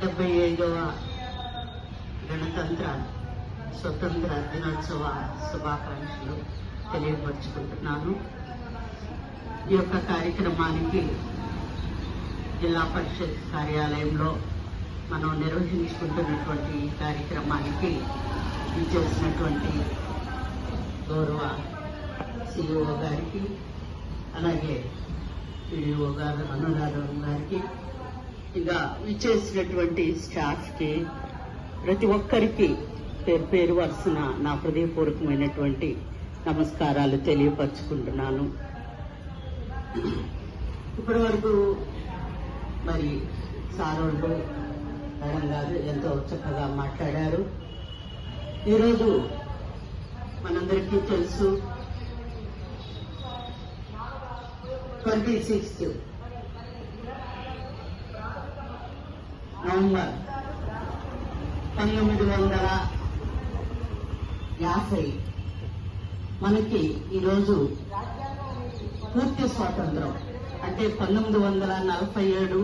డెబ్బై ఐదవ గణతంత్ర స్వతంత్ర దినోత్సవ శుభాకాంక్షలు తెలియపరుచుకుంటున్నాను. ఈ యొక్క కార్యక్రమానికి జిల్లా పరిషత్ కార్యాలయంలో మనం నిర్వహించుకుంటున్నటువంటి ఈ కార్యక్రమానికి ఇచ్చేసినటువంటి గౌరవ సిఇఓ గారికి అలాగే పిడిఓ గారు అనురాధం గారికి ఇక ఇచ్చేసినటువంటి స్టాఫ్కి ప్రతి ఒక్కరికి పేరు పేరు వరుసన నా హృదయపూర్వకమైనటువంటి నమస్కారాలు తెలియపరుచుకుంటున్నాను. ఇప్పటి వరకు మరి సారోళ్ళు మేడం గారు ఎంతో చక్కగా మాట్లాడారు. ఈరోజు మనందరికీ తెలుసు ట్వంటీ సిక్స్త్ నవంబర్ పంతొమ్మిది వందల యాభై మనకి ఈరోజు పూర్తి స్వాతంత్రం. అంటే పంతొమ్మిది వందల నలభై ఏడు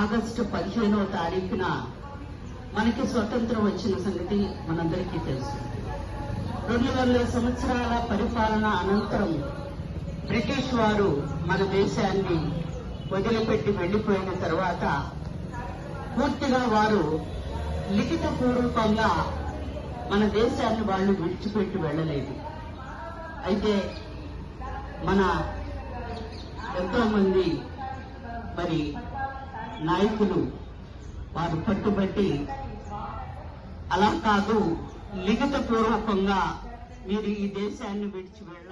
ఆగస్టు పదిహేనవ తారీఖున మనకి స్వతంత్రం వచ్చిన సంగతి మనందరికీ తెలుసు. రెండు వందల సంవత్సరాల పరిపాలన అనంతరం బ్రిటిష్ వారు మన దేశాన్ని వదిలిపెట్టి వెళ్ళిపోయిన తర్వాత పూర్తిగా వారు లిఖిత పూర్వకంగా మన దేశాన్ని వాళ్ళు విడిచిపెట్టి వెళ్ళలేదు. అయితే మన ఎంతో మంది మరి నాయకులు వారు పట్టుబట్టి అలా కాదు లిఖిత పూర్వకంగా మీరు ఈ దేశాన్ని విడిచి వెళ్ళాలి.